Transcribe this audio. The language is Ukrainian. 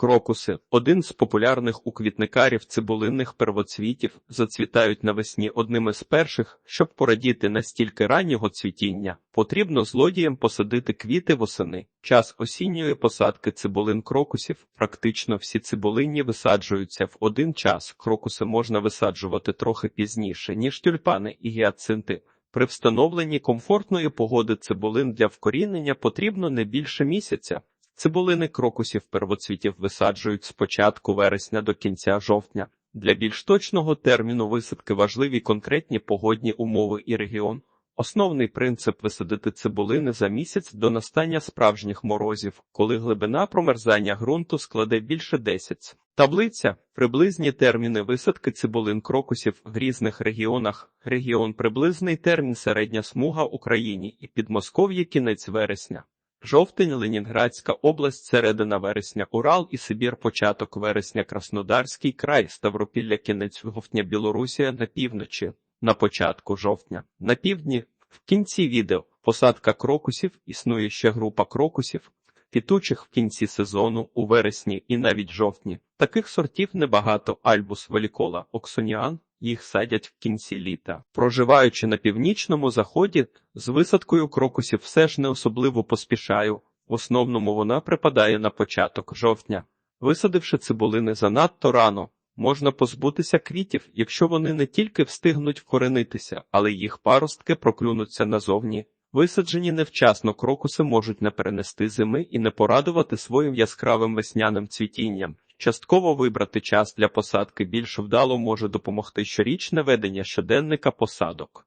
Крокуси один з популярних у квітникарів цибулинних первоцвітів, зацвітають навесні одним із перших, щоб порадіти настільки раннього цвітіння, потрібно злодіям посадити квіти восени. Час осінньої посадки цибулин крокусів. Практично всі цибулинні висаджуються в один час. Крокуси можна висаджувати трохи пізніше, ніж тюльпани і гіацинти. При встановленні комфортної погоди цибулин для вкорінення потрібно не більше місяця. Цибулини крокусів первоцвітів висаджують з початку вересня до кінця жовтня. Для більш точного терміну висадки важливі конкретні погодні умови і регіон. Основний принцип висадити цибулини за місяць до настання справжніх морозів, коли глибина промерзання ґрунту складе більше 10. Таблиця приблизні терміни висадки цибулин крокусів в різних регіонах. Регіон приблизний термін середня смуга Україні і Підмосков'я кінець вересня. Жовтень, Ленінградська область, середина вересня, Урал і Сибір, початок вересня, Краснодарський край, Ставропілля, кінець жовтня, Білорусія на півночі, на початку жовтня, на півдні, в кінці відео, посадка крокусів, існує ще група крокусів, квітучих в кінці сезону, у вересні і навіть жовтні. Таких сортів небагато, альбус, велікола, оксоніан, їх садять в кінці літа. Проживаючи на північному заході, з висадкою крокусів все ж не особливо поспішаю. В основному вона припадає на початок жовтня. Висадивши цибулини занадто рано, можна позбутися квітів, якщо вони не тільки встигнуть вкоренитися, але їх паростки проклюнуться назовні. Висаджені невчасно крокуси можуть не перенести зими і не порадувати своїм яскравим весняним цвітінням. Частково вибрати час для посадки більш вдало може допомогти щорічне ведення щоденника посадок.